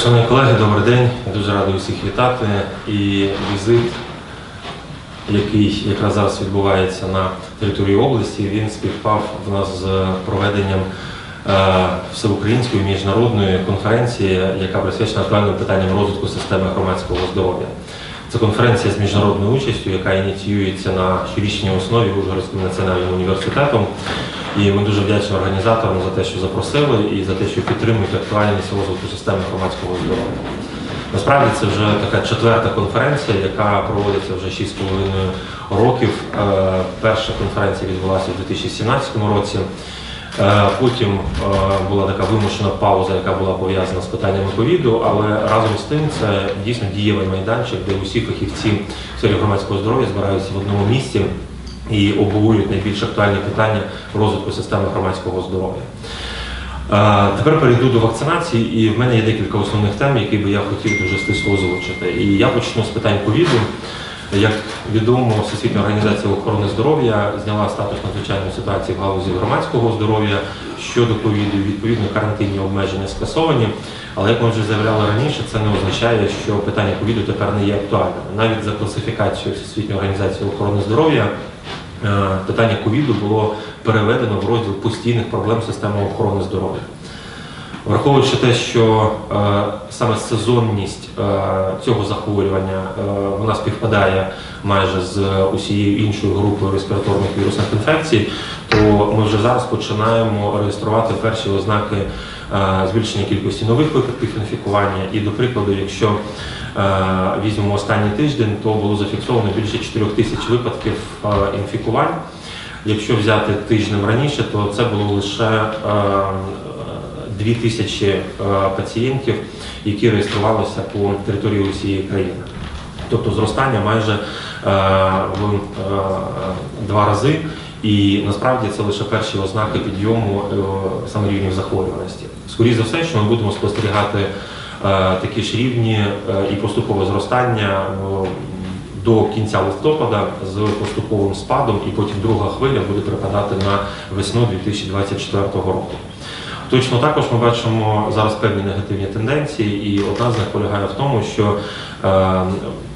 Шановні колеги, добрий день. Я дуже радий усіх вітати. І візит, який якраз зараз відбувається на території області, він співпав в нас з проведенням е, всеукраїнської міжнародної конференції, яка присвячена актуальним питанням розвитку системи громадського здоров'я. Це конференція з міжнародною участю, яка ініціюється на щорічній основі Ужгородським національним університетом. І ми дуже вдячні організаторам за те, що запросили, і за те, що підтримують актуальність розвитку системи громадського здоров'я. Насправді це вже така четверта конференція, яка проводиться вже 6,5 років. Е, Перша конференція відбулася у 2017 році. Е, Потім е, була така вимушена пауза, яка була пов'язана з питаннями ковіду, але разом з тим це дійсно дієвий майданчик, де усі фахівці в сфері громадського здоров'я збираються в одному місці і обговорюють найбільш актуальні питання розвитку системи громадського здоров'я. Е, Тепер перейду до вакцинації, і в мене є декілька основних тем, які би я хотів дуже стисло озвучити. І я почну з питань ковіду. Як відомо, Всесвітня організація охорони здоров'я зняла статус надзвичайної ситуації в галузі громадського здоров'я щодо ковіду. Відповідно, карантинні обмеження скасовані. Але як ми вже заявляли раніше, це не означає, що питання ковіду тепер не є актуальним. Навіть за класифікацією Всесвітньої організації охорони здоров'я е, питання ковіду було переведено в розділ постійних проблем системи охорони здоров'я. Враховуючи те, що е, саме сезонність е, цього захворювання е, вона співпадає майже з усією іншою групою респіраторних вірусних інфекцій, то ми вже зараз починаємо реєструвати перші ознаки збільшення кількості нових випадків інфікування. І, до прикладу, якщо візьмемо останній тиждень, то було зафіксовано більше 4 тисяч випадків інфікувань. Якщо взяти тижнем раніше, то це було лише 2 тисячі е, пацієнтів, які реєструвалися по території усієї країни. Тобто зростання майже е, в е, два рази. І насправді це лише перші ознаки підйому саме рівнів захворюваності. Скоріше за все, що ми будемо спостерігати такі ж рівні і поступове зростання до кінця листопада з поступовим спадом, і потім друга хвиля буде припадати на весну 2024 року. Точно також ми бачимо зараз певні негативні тенденції, і одна з них полягає в тому, що е,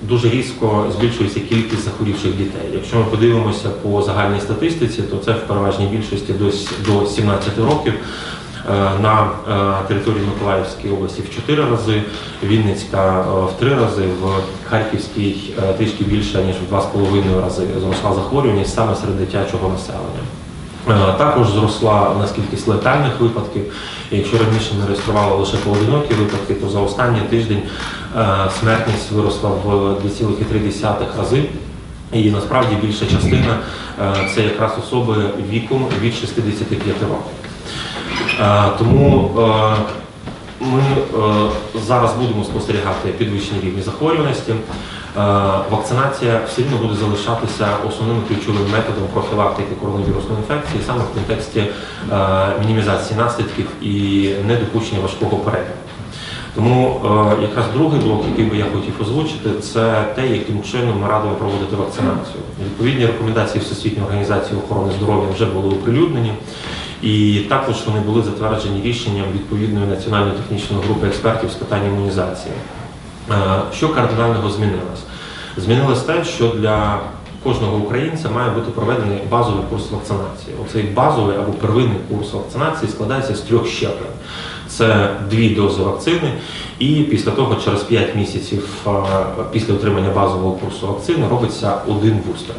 дуже різко збільшується кількість захворівших дітей. Якщо ми подивимося по загальній статистиці, то це в переважній більшості до, до 17 років. Е, На е, території Миколаївської області в 4 рази, Вінницька в 3 рази, в Харківській трішки більше ніж в 2,5 рази зросла захворюваність саме серед дитячого населення. Е, Також зросла на кількість летальних випадків. Якщо раніше ми реєстрували лише поодинокі випадки, то за останній тиждень е, смертність виросла в 2,3 рази. І насправді більша частина е, це якраз особи віком від 65 років. Тому зараз будемо спостерігати підвищені рівні захворюваності. Е, Вакцинація все рівно буде залишатися основним ключовим методом профілактики коронавірусної інфекції саме в контексті е, мінімізації наслідків і недопущення важкого перебігу. Тому е, якраз другий блок, який би я хотів озвучити, це те, яким чином ми радимо проводити вакцинацію. Відповідні рекомендації Всесвітньої організації охорони здоров'я вже були оприлюднені. І також вони були затверджені рішенням відповідної національної технічної групи експертів з питань імунізації. Е, Що кардинального змінилось? Змінилось те, що для кожного українця має бути проведений базовий курс вакцинації. Оцей базовий або первинний курс вакцинації складається з трьох щеплень. Це дві дози вакцини, і після того, через 5 місяців е, після отримання базового курсу вакцини, робиться один бустер.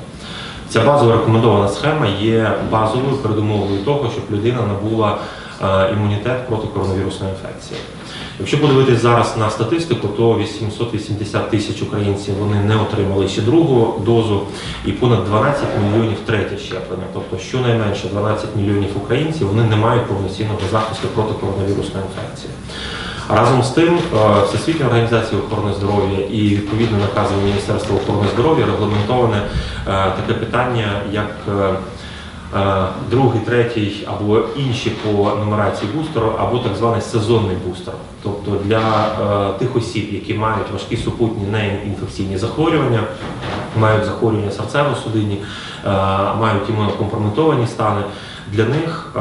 Ця базова рекомендована схема є базовою передумовою того, щоб людина набула е, імунітет проти коронавірусної інфекції. Якщо подивитись зараз на статистику, то 880 тисяч українців вони не отримали ще другу дозу, і понад 12 мільйонів третє щеплення. Тобто, щонайменше 12 мільйонів українців вони не мають повноцінного захисту проти коронавірусної інфекції. Разом з тим, е, Всесвітня організація охорони здоров'я і відповідно наказом Міністерства охорони здоров'я регламентоване е, таке питання, як е, другий, третій або інші по нумерації бустеру, або так званий сезонний бустер. Тобто для тих осіб, які мають важкі супутні неінфекційні захворювання, мають захворювання серцево-судинні, мають імунокомпрометовані стани. Для них е,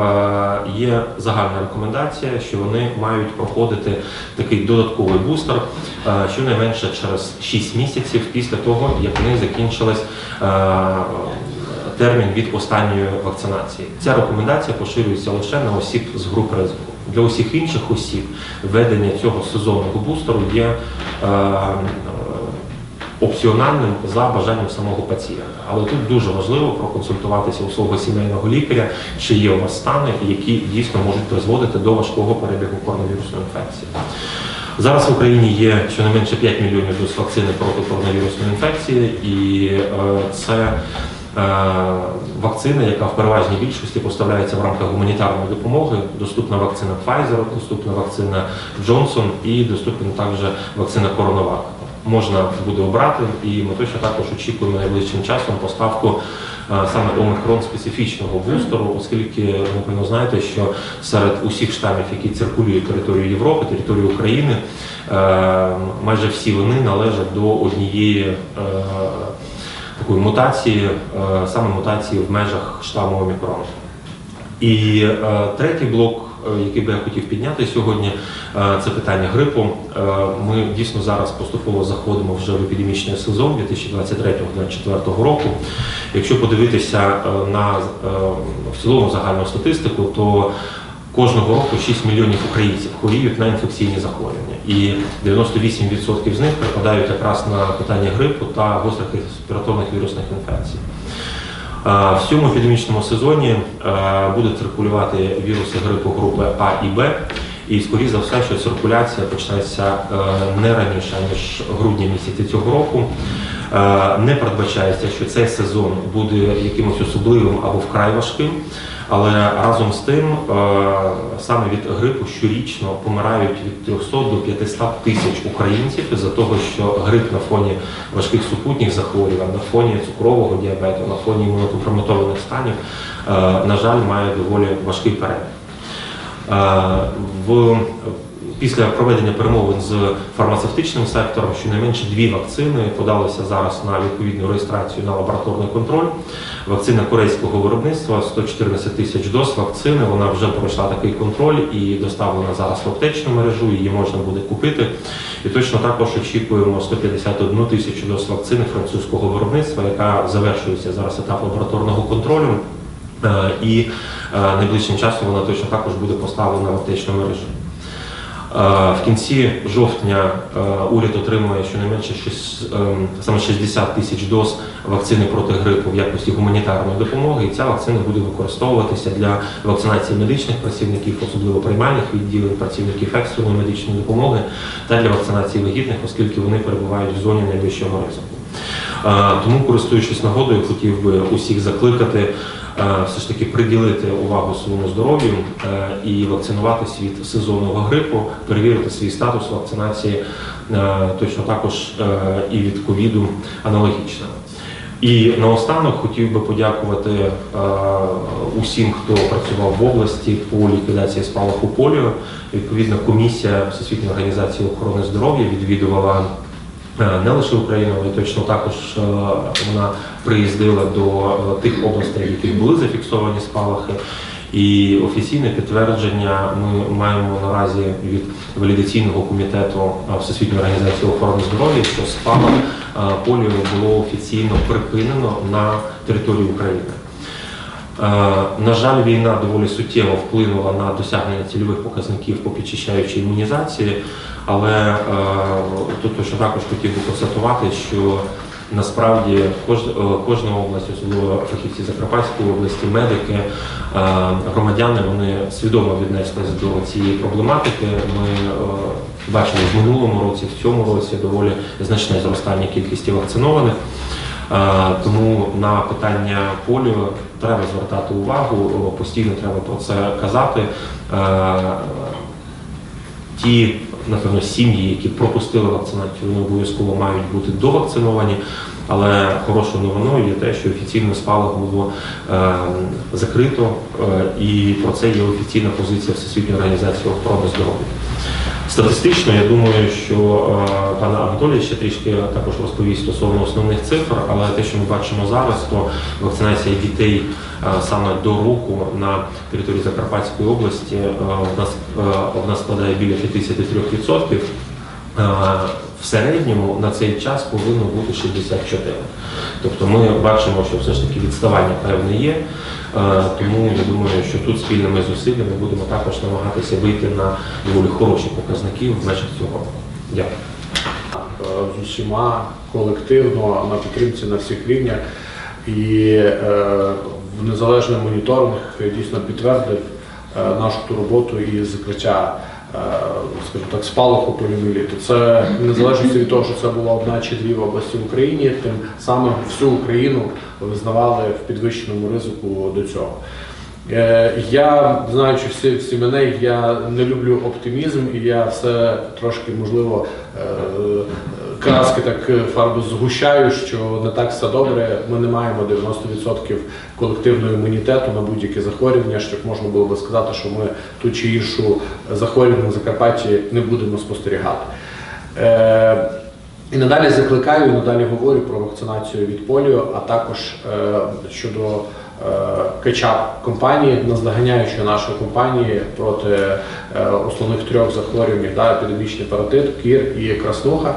є загальна рекомендація, що вони мають проходити такий додатковий бустер е, щонайменше через 6 місяців після того, як вони закінчились е, термін від останньої вакцинації. Ця рекомендація поширюється лише на осіб з груп ризику. Для усіх інших осіб введення цього сезонного бустеру є опціональним за бажанням самого пацієнта. Але тут дуже важливо проконсультуватися у свого сімейного лікаря, чи є у вас стани, які дійсно можуть призводити до важкого перебігу коронавірусної інфекції. Зараз в Україні є щонайменше 5 мільйонів доз вакцини проти коронавірусної інфекції, і е, це е, вакцина, яка в переважній більшості поставляється в рамках гуманітарної допомоги. Доступна вакцина Pfizer, доступна вакцина Johnson і доступна також вакцина CoronaVac. Можна буде обрати, і ми точно також очікуємо найближчим часом поставку е, саме омікрон специфічного бустеру, оскільки ви знаєте, що серед усіх штамів, які циркулюють територією Європи, територією України, е, майже всі вони належать до однієї е, такої мутації, саме мутації в межах штаму омікрон. І третій блок, який би я хотів підняти сьогодні, е, це питання грипу. Е, ми дійсно зараз поступово заходимо вже в епідемічний сезон 2023-2024 року. Якщо подивитися е, на е, в цілому загальну статистику, то Кожного року 6 мільйонів українців хворіють на інфекційні захворювання, і 98% з них припадають якраз на питання грипу та гострих респіраторних вірусних інфекцій. В цьому епідемічному сезоні будуть циркулювати віруси грипу групи А і Б. І скоріше за все, що циркуляція почнеться не раніше, ніж грудня місяці цього року. Е, Не передбачається, що цей сезон буде якимось особливим або вкрай важким. Але разом з тим, е, саме від грипу щорічно помирають від 300 до 500 тисяч українців із-за того, що грип на фоні важких супутніх захворювань, на фоні цукрового діабету, на фоні імунокомпрометованих станів, е, на жаль, має доволі важкий перебіг. Після проведення перемовин з фармацевтичним сектором щонайменше дві вакцини подалися зараз на відповідну реєстрацію на лабораторний контроль. Вакцина корейського виробництва 114 тисяч доз вакцини. Вона вже пройшла такий контроль і доставлена зараз в аптечну мережу. Її можна буде купити. І точно також очікуємо 151 тисячу доз вакцини французького виробництва, яка завершується зараз етап лабораторного контролю. Е, І е, найближчим часом вона точно також буде поставлена в аптечну мережу. В кінці жовтня уряд отримує щонайменше шість- ем, саме 60 тисяч доз вакцини проти грипу в якості гуманітарної допомоги. І ця вакцина буде використовуватися для вакцинації медичних працівників, особливо приймальних відділень, працівників екстреної медичної допомоги та для вакцинації вагітних, оскільки вони перебувають в зоні найвищого ризику. Тому, користуючись нагодою, хотів би усіх закликати все ж таки приділити увагу своєму здоров'ю е, і вакцинуватись від сезонного грипу, перевірити свій статус вакцинації е, точно також е, і від ковіду аналогічно. І наостанок хотів би подякувати е, усім, хто працював в області по ліквідації спалаху поліо. Відповідна комісія Всесвітньої організації охорони здоров'я відвідувала Е, не лише Україну, але точно також е, вона приїздила до е, тих областей, в яких були зафіксовані спалахи. І офіційне підтвердження ми маємо наразі від валідаційного комітету е, Всесвітньої організації охорони здоров'я, що спалах е, поліо було офіційно припинено на території України. Е, На жаль, війна доволі суттєво вплинула на досягнення цільових показників по підчищаючій імунізації, але е, тут точно також хотів би констатувати, що насправді е, кожна область, особливо фахівці Закарпатської області, медики, громадяни, вони свідомо віднеслись до цієї проблематики. Ми бачили в минулому році, в цьому році доволі значне зростання кількості вакцинованих. Е, Тому на питання поліо треба звертати увагу, постійно треба про це казати. Е, Ті, напевно, сім'ї, які пропустили вакцинацію, вони обов'язково мають бути довакциновані. Але хорошою новиною є те, що офіційно спалах було е, закрито, е, і про це є офіційна позиція Всесвітньої організації охорони здоров'я. Статистично, я думаю, що пане пан Анатолій ще трішки також розповість стосовно основних цифр, але те, що ми бачимо зараз, то вакцинація дітей е, саме до року на території Закарпатської області е, в нас, е, в нас складає біля 53%. В середньому на цей час повинно бути 64. Тобто ми бачимо, що все ж таки відставання певне є. Е, Тому я думаю, що тут спільними зусиллями будемо також намагатися вийти на доволі хороші показники в межах цього. Дякую. е, з усіма колективно на підтримці на всіх рівнях. І е, в незалежний моніторинг дійсно підтвердив нашу ту роботу і закриття, скажімо так, спалаху поліоміеліту. Це незалежно від того, що це була одна чи дві області в Україні, тим самим всю Україну визнавали в підвищеному ризику до цього. Е, Я знаючи всі, всі мене, я не люблю оптимізм, і я все трошки можливо е, краски так е, фарби згущаю, що не так все добре. Ми не маємо 90% колективного імунітету на будь-яке захворювання, щоб можна було би сказати, що ми ту чи іншу захворювання на Закарпатті не будемо спостерігати. Е, і надалі закликаю, і надалі говорю про вакцинацію від поліо, а також е, щодо е, кетчап компанії, наздоганяючи нашої компанії проти е, основних трьох захворювань, да, епідемічний паротит, кір і краснуха,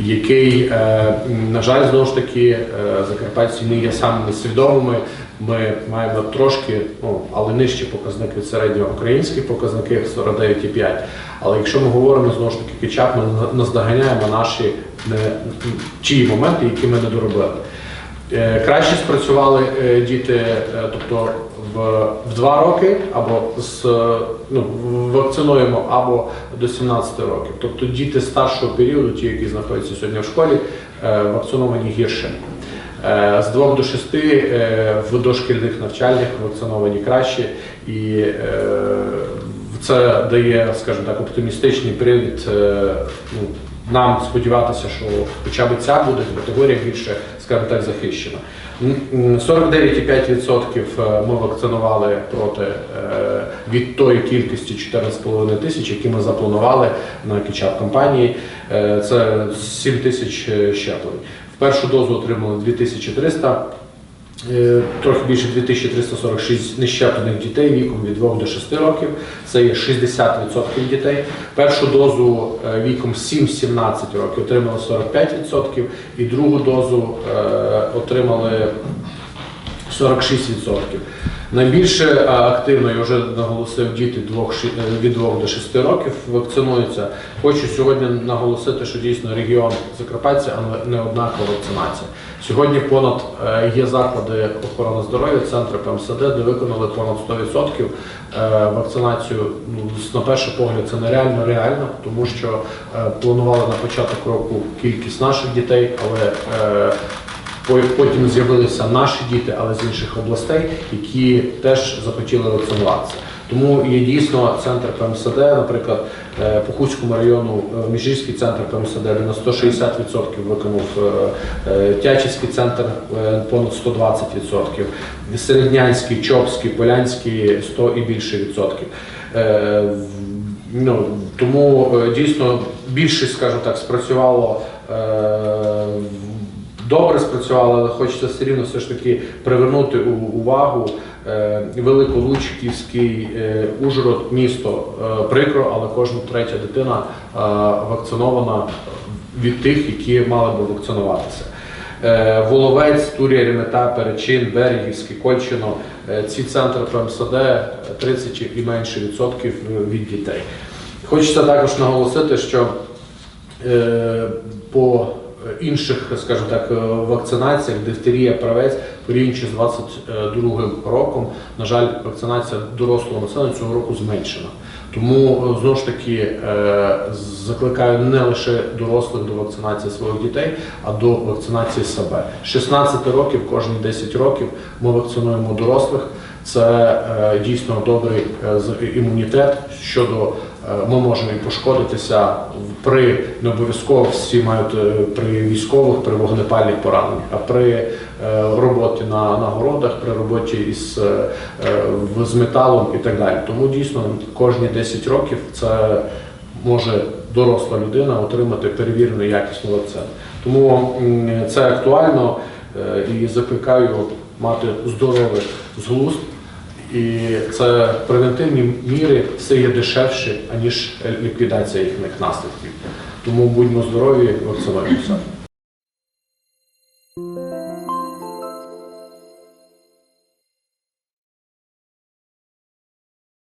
який, е, на жаль, знову ж таки, е, закарпатці не є самими свідомими. Ми маємо трошки, ну але нижчі показник від середньоукраїнських показників 49,5. Але якщо ми говоримо знову ж таки кетчап, ми наздоганяємо наші не ті моменти, які ми не доробили. Е, Краще спрацювали діти, тобто в, 2 роки або з ну, вакцинуємо або до 17 років. Тобто діти старшого періоду, ті, які знаходяться сьогодні в школі, е, вакциновані гірше. Е, З 2 до 6 е, в дошкільних навчальних вакциновані краще, і це дає, скажімо так, оптимістичний привід ну, нам сподіватися, що хоча б ця буде категорія більше, скажімо так, захищена. М, м, 49,5% ми вакцинували проти е, від тої кількості 14,5 тисяч, які ми запланували на кічап кампанії. Е, Це 7 тисяч е, щеплень. В першу дозу отримали 2300 Е, Трохи більше 2346 нещеплених дітей віком від 2 до 6 років. Це є 60% дітей. Першу дозу е, віком 7-17 років отримали 45%, і другу дозу е, отримали 46%. Найбільше е, активно, я вже наголосив, діти е, від 2 до 6 років вакцинуються. Хочу сьогодні наголосити, що дійсно регіон Закарпаття, але не однакова вакцинація. Сьогодні понад е, є заклади охорони здоров'я, центри ПМСД, де виконали понад 100% е, вакцинацію. Ну, на перший погляд, це нереально реально, тому що планували на початок року кількість наших дітей, але Потім з'явилися наші діти, але з інших областей, які теж захотіли вакцинуватися. Тому є дійсно центр ПМСД, наприклад, е, по Хуцькому району е, Міжгірський центр ПМСД на 160% виконав е, Тячівський центр понад 120%, Середнянський, Чопський, Полянський 100 і більше відсотків. Ну, тому дійсно більшість, скажімо так, спрацювало добре спрацювало, але хочеться все рівно все ж таки привернути увагу. Е, Великолучківський е, Ужгород, місто е, прикро, але кожна третя дитина вакцинована від тих, які мали би вакцинуватися. Воловець, Турія, Ремета, Перечин, Берегівський, Кольчино. Ці центри ПМСД е, 30 і менше відсотків від дітей. Хочеться також наголосити, що по інших, скажімо так, е, вакцинаціях, дифтерія, правець, порівнюючи з 22 роком, на жаль, вакцинація дорослого населення цього року зменшена. Тому е, знову ж таки е, закликаю не лише дорослих до вакцинації своїх дітей, а до вакцинації себе. З 16 років, кожні 10 років ми вакцинуємо дорослих. Це е, дійсно добрий е, імунітет щодо ми можемо і пошкодитися при не обов'язково всі мають е, при військових, при вогнепальних пораненнях, а при е, роботі на, на городах, при роботі із, е, е, з металом і так далі. Тому дійсно кожні 10 років це може доросла людина отримати перевірену якісну вакцину. Тому це актуально е, і закликаю мати здоровий зглузд. І це превентивні міри все є дешевші, аніж ліквідація їхніх наслідків. Тому будьмо здорові, вакцинуємося.